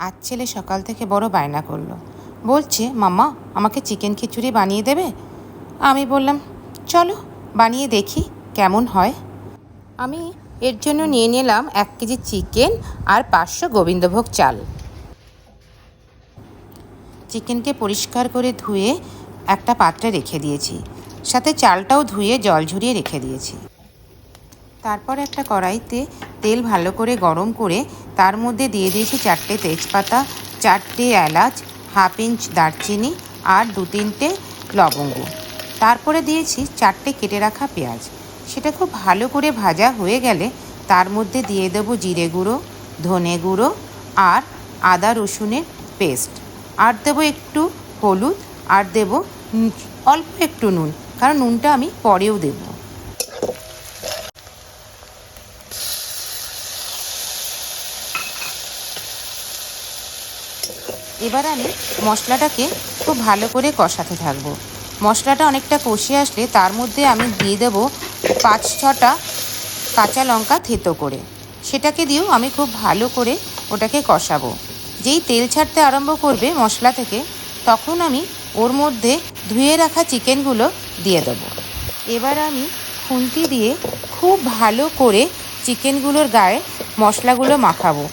আজ ছেলে সকাল থেকে বড় বায়না করল। বলছে মামা আমাকে চিকেন খিচুড়ি বানিয়ে দেবে? আমি বললাম, চলো, বানিয়ে দেখি, কেমন হয়? আমি এর জন্য নিয়ে নিলাম এক কেজি চিকেন আর পাঁচশো গোবিন্দভোগ চাল। চিকেনকে পরিষ্কার করে ধুয়ে একটা পাত্রে রেখে দিয়েছি। সাথে চালটাও ধুয়ে জল ঝরিয়ে রেখে দিয়েছি। তারপর একটা কড়াইতে তেল ভালো করে গরম করে তার মধ্যে দিয়ে দিয়েছি চারটে তেজপাতা, চারটে এলাচ, হাফ ইঞ্চ দারচিনি আর দু তিনটে লবঙ্গ। তারপরে দিয়েছি চারটে কেটে রাখা পেঁয়াজ। সেটা খুব ভালো করে ভাজা হয়ে গেলে তার মধ্যে দিয়ে দেবো জিরে গুঁড়ো, ধনে গুঁড়ো আর আদা রসুনের পেস্ট। আর দেবো একটু হলুদ, আর দেবো অল্প একটু নুন, কারণ নুনটা আমি পরেও দেবো। এবার আমি মশলাটাকে খুব ভালো করে কষাতে থাকব। মশলাটা অনেকটা কষে আসলে তার মধ্যে আমি দিয়ে দেবো পাঁচ ছটা কাঁচা লঙ্কা থেতো করে। সেটাকে দিয়েও আমি খুব ভালো করে ওটাকে কষাবো। যেই তেল ছাড়তে আরম্ভ করবে মশলা থেকে, তখন আমি ওর মধ্যে ধুয়ে রাখা চিকেনগুলো দিয়ে দেবো। এবার আমি খুন্তি দিয়ে খুব ভালো করে চিকেনগুলোর গায়ে মশলাগুলো মাখাবো।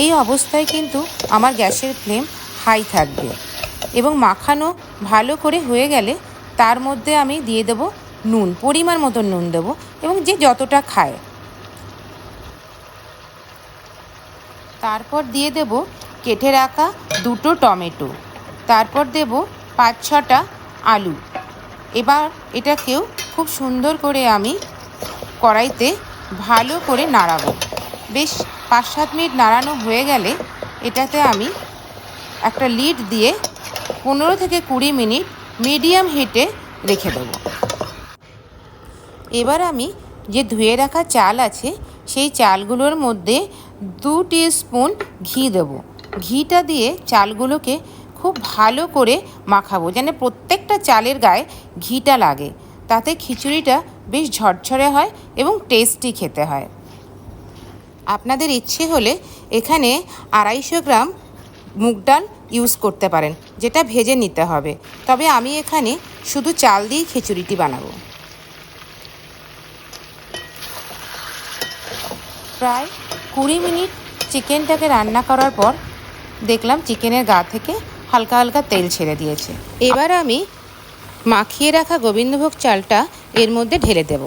এই অবস্থায় কিন্তু আমার গ্যাসের ফ্লেম হাই থাকবে। এবং মাখানো ভালো করে হয়ে গেলে তার মধ্যে আমি দিয়ে দেবো নুন, পরিমাণ মতো নুন দেবো এবং যে যতটা খায়। তারপর দিয়ে দেব কেটে রাখা দুটো টমেটো। তারপর দেব পাঁচ ছটা আলু। এবার এটাকেও খুব সুন্দর করে আমি কড়াইতে ভালো করে নাড়াবো। বেশ পাঁচ সাত মিনিট নাড়ানো হয়ে গেলে এটাতে আমি একটা লিড দিয়ে পনেরো থেকে কুড়ি মিনিট মিডিয়াম হিটে রেখে দেবো। এবার আমি যে ধুয়ে রাখা চাল আছে, সেই চালগুলোর মধ্যে দু স্পুন ঘি দেবো। ঘিটা দিয়ে চালগুলোকে খুব ভালো করে মাখাবো, যেন প্রত্যেকটা চালের গায়ে ঘিটা লাগে। তাতে খিচুড়িটা বেশ ঝরঝরে হয় এবং টেস্টি খেতে হয়। আপনাদের ইচ্ছে হলে এখানে আড়াইশো গ্রাম মুগ ডাল ইউজ করতে পারেন, যেটা ভেজে নিতে হবে। তবে আমি এখানে শুধু চাল দিয়েই খিচুড়িটি বানাবো। প্রায় কুড়ি মিনিট চিকেনটাকে রান্না করার পর দেখলাম চিকেনের গা থেকে হালকা হালকা তেল ছেড়ে দিয়েছে। এবার আমি মাখিয়ে রাখা গোবিন্দভোগ চালটা এর মধ্যে ঢেলে দেব।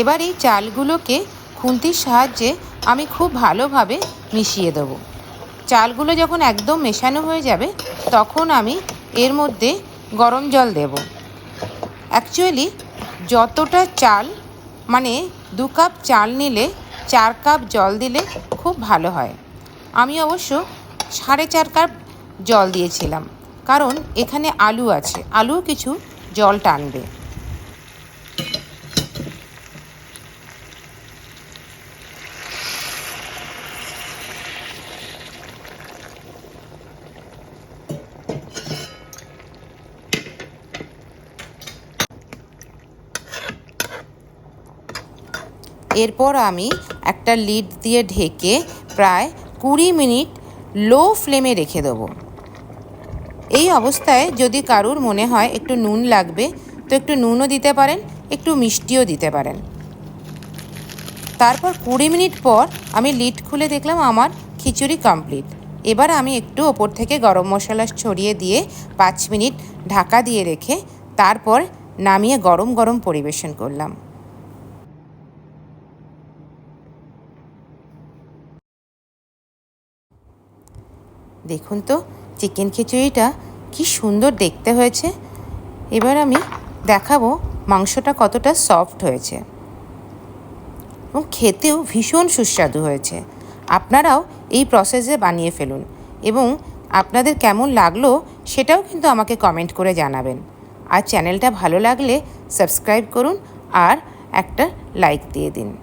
এবার এই চালগুলোকে খুন্তির সাহায্যে আমি খুব ভালোভাবে মিশিয়ে দেবো। চালগুলো যখন একদম মেশানো হয়ে যাবে, তখন আমি এর মধ্যে গরম জল দেব। অ্যাকচুয়ালি যতটা চাল মানে দু কাপ চাল নিলে চার কাপ জল দিলে খুব ভালো হয়। আমি অবশ্য সাড়ে চার কাপ জল দিয়েছিলাম, কারণ এখানে আলু আছে, আলুও কিছু জল টানবে। এরপর আমি একটা লিড দিয়ে ঢেকে প্রায় কুড়ি মিনিট লো ফ্লেমে রেখে দেবো। এই অবস্থায় যদি কারুর মনে হয় একটু নুন লাগবে, তো একটু নুনও দিতে পারেন, একটু মিষ্টিও দিতে পারেন। তারপর কুড়ি মিনিট পর আমি লিড খুলে দেখলাম আমার খিচুড়ি কমপ্লিট। এবার আমি একটু ওপর থেকে গরম মশলা ছড়িয়ে দিয়ে পাঁচ মিনিট ঢাকা দিয়ে রেখে তারপর নামিয়ে গরম গরম পরিবেশন করলাম। দেখুন তো, চিকেন খিচুড়িটা কি সুন্দর দেখতে হয়েছে। এবার আমি দেখাবো মাংসটা কতটা সফট হয়েছে। এবং খেতেও ভীষণ সুস্বাদু হয়েছে। আপনারাও এই প্রসেসে বানিয়ে ফেলুন। এবং আপনাদের কেমন লাগল সেটাও কিন্তু আমাকে কমেন্ট করে জানাবেন। আর চ্যানেলটা ভালো লাগলে সাবস্ক্রাইব করুন আর একটা লাইক দিয়ে দিন।